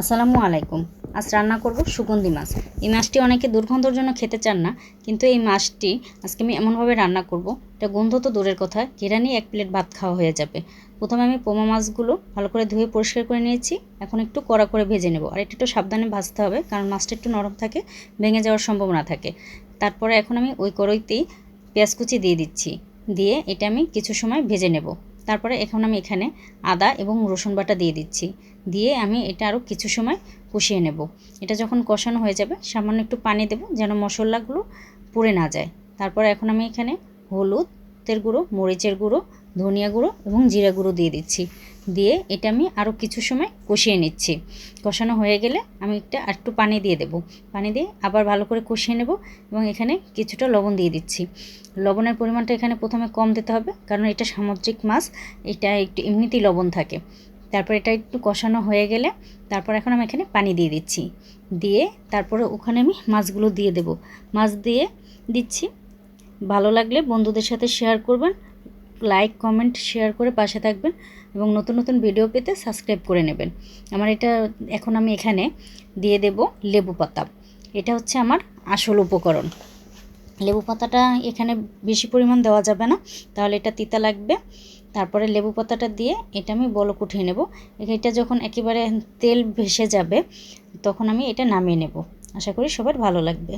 আসসালামু আলাইকুম। আজ রান্না করব সুগন্ধি মাছ। এই মাছটি অনেকে দুর্গন্ধর জন্য খেতে চান না, কিন্তু এই মাছটি আজকে আমি এমনভাবে রান্না করব, এটা গন্ধ তো দূরের কথা ঘেরানি এক প্লেট ভাত খাওয়া হয়ে যাবে। প্রথমে আমি পোমা মাছগুলো ভালো করে ধুয়ে পরিষ্কার করে নিয়েছি, এখন একটু কড়া করে ভেজে নেব। আর একটু একটু সাবধানে ভাজতে হবে, কারণ মাছটা একটু নরম থাকে, ভেঙে যাওয়ার সম্ভাবনা থাকে। তারপরে এখন আমি ওই কড়াইতেই পেঁয়াজ কুচি দিয়ে দিচ্ছি, দিয়ে এটা আমি কিছু সময় ভেজে নেব। তারপরে এখন আমি এখানে আদা এবং রসুন বাটা দিয়ে দিচ্ছি। দিয়ে আমি এটা আরও কিছু সময় কষিয়ে নেব। এটা যখন কষানো হয়ে যাবে, সামান্য একটু পানি দেব যেন মশলাগুলো পুড়ে না যায়। তারপর এখন আমি এখানে হলুদের গুঁড়ো, মরিচের গুঁড়ো ধনিয়া গুঁড়ো এবং জিরা গুঁড়ো দিয়ে দিচ্ছি। দিয়ে এটা আমি আরও কিছু সময় কষিয়ে নিচ্ছি। কষানো হয়ে গেলে আমি একটা আর একটু পানি দিয়ে দেব। পানি দিয়ে আবার ভালো করে কষিয়ে নেব এবং এখানে কিছুটা লবণ দিয়ে দিচ্ছি। লবণের পরিমাণটা এখানে প্রথমে কম দিতে হবে, কারণ এটা সামুদ্রিক মাছ, এটা একটু এমনিতেই লবণ থাকে। তারপর এটা একটু কষানো হয়ে গেলে তারপর এখন আমি এখানে পানি দিয়ে দিচ্ছি। দিয়ে তারপরে ওখানে আমি মাছগুলো দিয়ে দেব। মাছ দিয়ে দিচ্ছি। ভালো লাগলে বন্ধুদের সাথে শেয়ার করবেন। লাইক, কমেন্ট, শেয়ার করে পাশে থাকবেন এবং নতুন নতুন ভিডিও পেতে সাবস্ক্রাইব করে নেবেন। আমার এটা এখন আমি এখানে দিয়ে দেব লেবু পাতা। এটা হচ্ছে আমার আসল উপকরণ। লেবু পাতাটা এখানে বেশি পরিমাণ দেওয়া যাবে না, তাহলে এটা তিতা লাগবে। তারপরে লেবু পাতাটা দিয়ে এটা আমি বলক উঠিয়ে নেব। এটা যখন একেবারে তেল ভেসে যাবে, তখন আমি এটা নামিয়ে নেব। আশা করি সবার ভালো লাগবে।